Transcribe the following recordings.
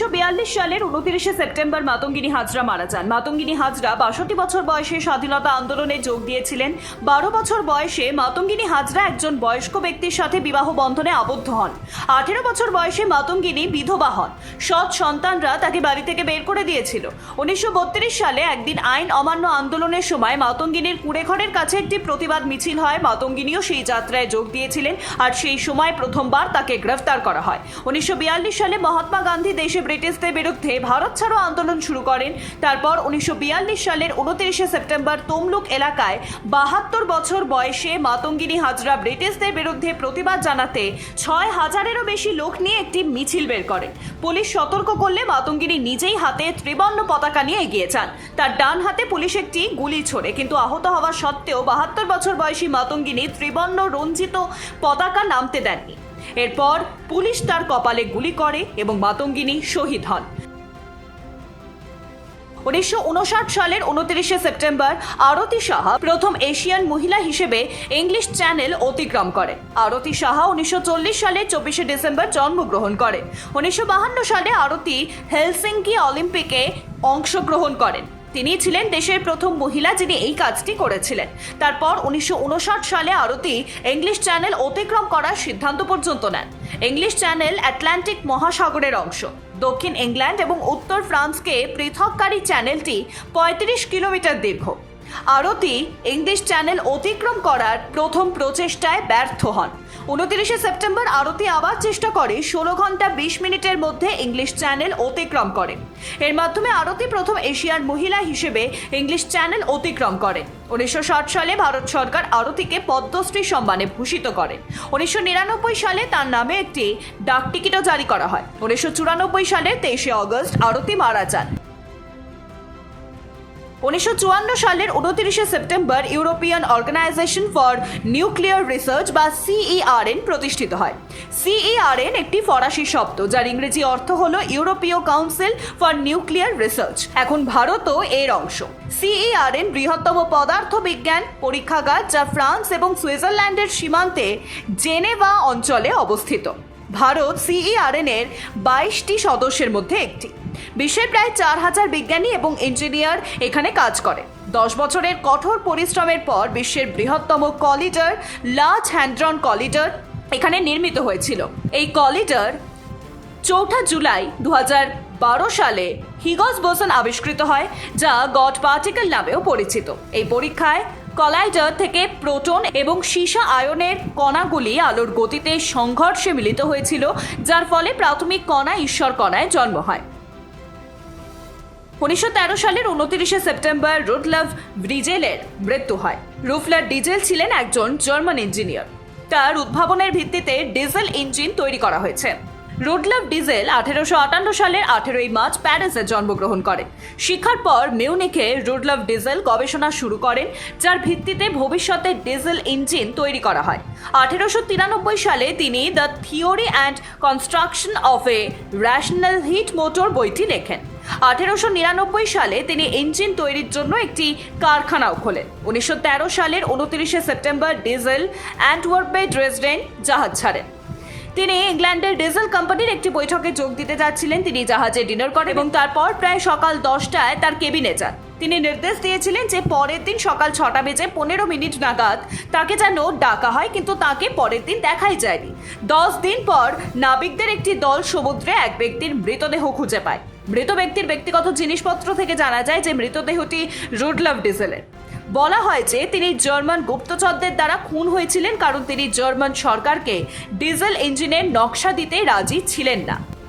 সালের উনত্রিশে সেপ্টেম্বর মাতঙ্গিনী হাজরা মারা যান। মাতঙ্গিনী হাজরা বাষট্টি বছর বয়সে স্বাধীনতা আন্দোলনে যোগ দিয়েছিলেন। বারো বছর বয়সে মাতঙ্গিনী হাজরা একজন বয়স্ক ব্যক্তির সাথে বিবাহ বন্ধনে আবদ্ধ হন। আঠেরো বছর বয়সে মাতঙ্গিনী বিধবা হন। সৎ সন্তানরা তাকে বাড়ি থেকে বের করে দিয়েছিল। উনিশশো বত্রিশ সালে একদিন আইন অমান্য আন্দোলনের সময় মাতঙ্গিনীর কুড়েঘরের কাছে একটি প্রতিবাদ মিছিল হয়। মাতঙ্গিনীও সেই যাত্রায় যোগ দিয়েছিলেন। আর সেই সময় প্রথমবার তাকে গ্রেফতার করা হয়। উনিশশো বিয়াল্লিশ সালে মহাত্মা গান্ধী দেশে ব্রিটিশদের বিরুদ্ধে ভারত ছাড়ো আন্দোলন শুরু করেন। তারপর উনিশশো বিয়াল্লিশ সালের উনত্রিশে সেপ্টেম্বর তমলুক এলাকায় বাহাত্তর বছর বয়সে মাতঙ্গিনী হাজরা ব্রিটিশদের বিরুদ্ধে প্রতিবাদ জানাতে ছয় হাজারেরও বেশি লোক নিয়ে একটি মিছিল বের করেন। পুলিশ সতর্ক করলে মাতঙ্গিনী নিজেই হাতে ত্রিবর্ণ পতাকা নিয়ে এগিয়ে যান। তার ডান হাতে পুলিশ একটি গুলি ছোড়ে, কিন্তু আহত হওয়া সত্ত্বেও বাহাত্তর বছর বয়সী মাতঙ্গিনী ত্রিবর্ণ রঞ্জিত পতাকা নামতে দেননি। এরপর পুলিশ তার কপালে গুলি করে এবং মাতঙ্গিনী শহীদ হন। উনিশশো উনষাট সালের উনত্রিশে সেপ্টেম্বর আরতি সাহা প্রথম এশিয়ান মহিলা হিসেবে ইংলিশ চ্যানেল অতিক্রম করেন আরতি সাহা উনিশশো চল্লিশ সালে চব্বিশে ডিসেম্বর জন্মগ্রহণ করেন উনিশশো সালে আরতি হেলসিঙ্কি অলিম্পিকে অংশগ্রহণ করেন। তিনি ছিলেন দেশের প্রথম মহিলা যিনি এই কাজটি করেছিলেন। তারপর উনিশশো উনষাট সালে আরতি ইংলিশ চ্যানেল অতিক্রম করার সিদ্ধান্ত পর্যন্ত নেন। ইংলিশ চ্যানেল অ্যাটলান্টিক মহাসাগরের অংশ। দক্ষিণ ইংল্যান্ড এবং উত্তর ফ্রান্সকে পৃথককারী চ্যানেলটি পঁয়ত্রিশ কিলোমিটার দীর্ঘ। আরতি ইংলিশ চ্যানেল অতিক্রম করার প্রথম প্রচেষ্টায় ব্যর্থ হন। উনতিরিশে সেপ্টেম্বর আরতি আবার চেষ্টা করে, ষোলো ঘণ্টা বিশ মিনিটের মধ্যে ইংলিশ চ্যানেল অতিক্রম করেন এর মাধ্যমে আরতি প্রথম এশিয়ার মহিলা হিসেবে ইংলিশ চ্যানেল অতিক্রম করেন উনিশশো সালে ভারত সরকার আরতিকে পদ্মশ্রী সম্মানে ভূষিত করেন উনিশশো নিরানব্বই সালে তার নামে একটি ডাকটিকিটও জারি করা হয়। উনিশশো চুরানব্বই সালে তেইশে অগস্ট আরতি মারা যান। উনিশশো চুয়ান্ন সালের উনত্রিশে September European Organization for Nuclear Research বা সিইআরএন প্রতিষ্ঠিত হয়। সিইআরএন একটি ফরাসি শব্দ, যার ইংরেজি অর্থ হল ইউরোপীয় কাউন্সিল ফর নিউক্লিয়ার রিসার্চ। এখন ভারতও এর অংশ। সিইআরএন বৃহত্তম পদার্থ বিজ্ঞান পরীক্ষাগার, যা ফ্রান্স এবং সুইজারল্যান্ডের সীমান্তে জেনেভা অঞ্চলে অবস্থিত। ভারত সিইআরএন এর বাইশটি সদস্যের মধ্যে একটি। বিশ্বের প্রায় চার হাজার বিজ্ঞানী এবং ইঞ্জিনিয়ার এখানে কাজ করে। দশ বছরের কঠোর পরিশ্রমের পর বিশ্বের বৃহত্তম কলিডার, লার্জ হ্যান্ড্রন কলিডার এখানে নির্মিত হয়েছিল। এই কলিডার চৌঠা জুলাই দু বারো সালে হিগস বোসন আবিষ্কৃত হয়, যা গড পার্টিকেল নামেও পরিচিত। এই পরীক্ষায় কলাইডার থেকে প্রোটন এবং সীসা আয়নের কণাগুলি আলোর গতিতে সংঘর্ষে মিলিত হয়েছিল, যার ফলে প্রাথমিক কণা ঈশ্বর কণায় জন্ম হয়। উনিশশো তেরো সালের উনত্রিশে সেপ্টেম্বর রুডলাভ ব্রিজেলের মৃত্যু হয়। রুফলার ডিজেল ছিলেন একজন জার্মান ইঞ্জিনিয়ার। তার উদ্ভাবনের ভিত্তিতে ডিজেল ইঞ্জিন তৈরি করা হয়েছে। রুডলাভ ডিজেল আঠেরোশো আটান্ন সালের আঠেরোই মার্চ প্যারিসে জন্মগ্রহণ করেন শিক্ষার পর মিউনিখে রুডলাভ ডিজেল গবেষণা শুরু করেন, যার ভিত্তিতে ভবিষ্যতে ডিজেল ইঞ্জিন তৈরি করা হয়। আঠেরোশো তিরানব্বই সালে তিনি the theory and construction of a rational heat motor বইটি লেখেন। আঠেরোশো নিরানব্বই সালে তিনি ইঞ্জিন তৈরির জন্য একটি কারখানাও খোলেন। উনিশশো তেরো সালের উনত্রিশে সেপ্টেম্বর ডিজেল অ্যান্টওয়ার্পে ড্রেসডেন জাহাজ ছাড়েন। তিনি ইংল্যান্ডের ডিজেল কোম্পানির একটি বৈঠকে যোগ দিতে যাচ্ছিলেন। তিনি জাহাজে ডিনার করেন এবং তারপর প্রায় সকাল দশটায় তার কেবিনে যান। তিনি নির্দেশ দিয়েছিলেন যে পরের দিন সকাল ছটা বেজে পনেরো মিনিট নাগাদ তাকে যেন ডাকা হয়, কিন্তু তাকে পরের দিন দেখাই যায়নি। দশ দিন পর নাবিকদের একটি দল সমুদ্রে এক ব্যক্তির মৃতদেহ খুঁজে পায়। মৃত ব্যক্তির ব্যক্তিগত জিনিসপত্র থেকে জানা যায় যে মৃতদেহটি রুডলাভ ডিজেলের। বলা হয় যে তিনি জার্মান গুপ্তচরদের দ্বারা খুন হয়েছিলেন, কারণ তিনি জার্মান সরকারকে ডিজেল ইঞ্জিনের নকশা দিতে রাজি ছিলেন না।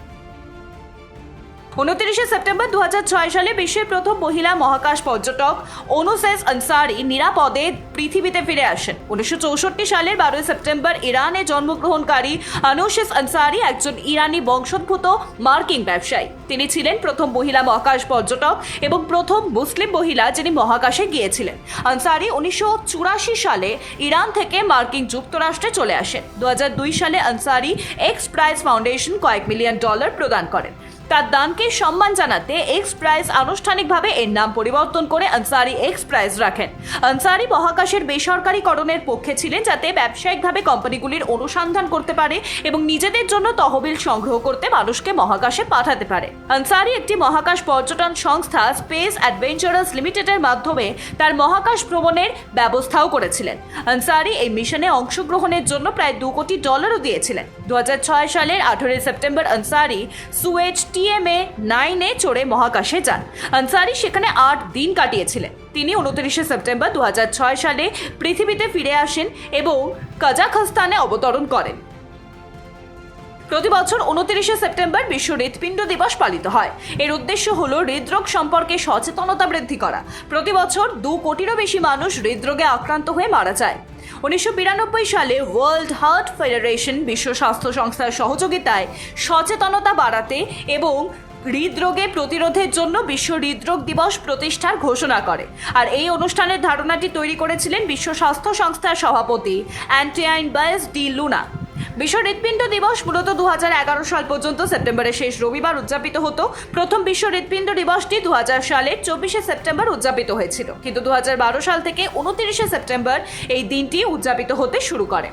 উনত্রিশে সেপ্টেম্বর দু হাজার ছয় সালে বিশ্বের প্রথম মহিলা মহাকাশ পর্যটক অনুসেস আনসারি নিরাপদে পৃথিবীতে ফিরে আসেন। উনিশশো চৌষট্টি সালের বারোই সেপ্টেম্বর ইরানে জন্মগ্রহণকারী অনুসেস আনসারি একজন ইরানি বংশোদ্ভূত মার্কিন ব্যবসায়ী। তিনি ছিলেন প্রথম মহিলা মহাকাশ পর্যটক এবং প্রথম মুসলিম মহিলা যিনি মহাকাশে গিয়েছিলেন। আনসারি উনিশশো চুরাশি সালে ইরান থেকে মার্কিন যুক্তরাষ্ট্রে চলে আসেন। দু হাজার দুই সালে আনসারি এক্স প্রাইজ ফাউন্ডেশন কয়েক মিলিয়ন ডলার প্রদান করেন। তার দানকে সম্মান জানাতে এক্স প্রাইজ আনুষ্ঠানিকভাবে এর নাম পরিবর্তন করে আনসারি এক্স প্রাইজ রাখেন। আনসারি মহাকাশের বেসরকারীকরণের পক্ষে ছিলেন যাতে ব্যবসায়িকভাবে কোম্পানিগুলির অনুসন্ধান করতে পারে এবং নিজেদের জন্য তহবিল সংগ্রহ করতে মানুষকে মহাকাশে পাঠাতে পারে। আনসারি একটি মহাকাশ পর্যটন সংস্থা স্পেস অ্যাডভেঞ্চারাস লিমিটেডের মাধ্যমে তার মহাকাশ ভ্রমণের ব্যবস্থাও করেছিলেন। আনসারি এই মিশনে অংশগ্রহণের জন্য প্রায় দু কোটি ডলারও দিয়েছিলেন। দু হাজার ছয় সালের আঠেরোই সেপ্টেম্বর আনসারি সুয়েজ টিএমএ নাইনে চড়ে মহাকাশে যান। আনসারি সেখানে আট দিন কাটিয়েছিলেন। তিনি উনত্রিশে সেপ্টেম্বর দু হাজার ছয় সালে পৃথিবীতে ফিরে আসেন এবং কাজাখস্তানে অবতরণ করেন। প্রতি বছর উনত্রিশে সেপ্টেম্বর বিশ্ব হৃৎপিণ্ড দিবস পালিত হয়। এর উদ্দেশ্য হল হৃদরোগ সম্পর্কে সচেতনতা বৃদ্ধি করা। প্রতি বছর দু কোটিরও বেশি মানুষ হৃদরোগে আক্রান্ত হয়ে মারা যায়। উনিশশো বিরানব্বই সালে ওয়ার্ল্ড হার্ট ফেডারেশন বিশ্ব স্বাস্থ্য সংস্থার সহযোগিতায় সচেতনতা বাড়াতে এবং হৃদরোগে প্রতিরোধের জন্য বিশ্ব হৃদরোগ দিবস প্রতিষ্ঠার ঘোষণা করে। আর এই অনুষ্ঠানের ধারণাটি তৈরি করেছিলেন বিশ্ব স্বাস্থ্য সংস্থার সভাপতি অ্যান্টিয়াইন বায়েস ডি লুনা। বিশ্ব হৃৎপিণ্ড দিবস মূলত দু হাজার এগারো সাল পর্যন্ত সেপ্টেম্বরের শেষ রবিবার উদযাপিত হতো। প্রথম বিশ্ব হৃৎপিণ্ড দিবসটি দু হাজার সালের চব্বিশে সেপ্টেম্বর উদযাপিত হয়েছিল। কিন্তু দু হাজার বারো সাল থেকে উনত্রিশে সেপ্টেম্বর এই দিনটি উদযাপিত হতে শুরু করে।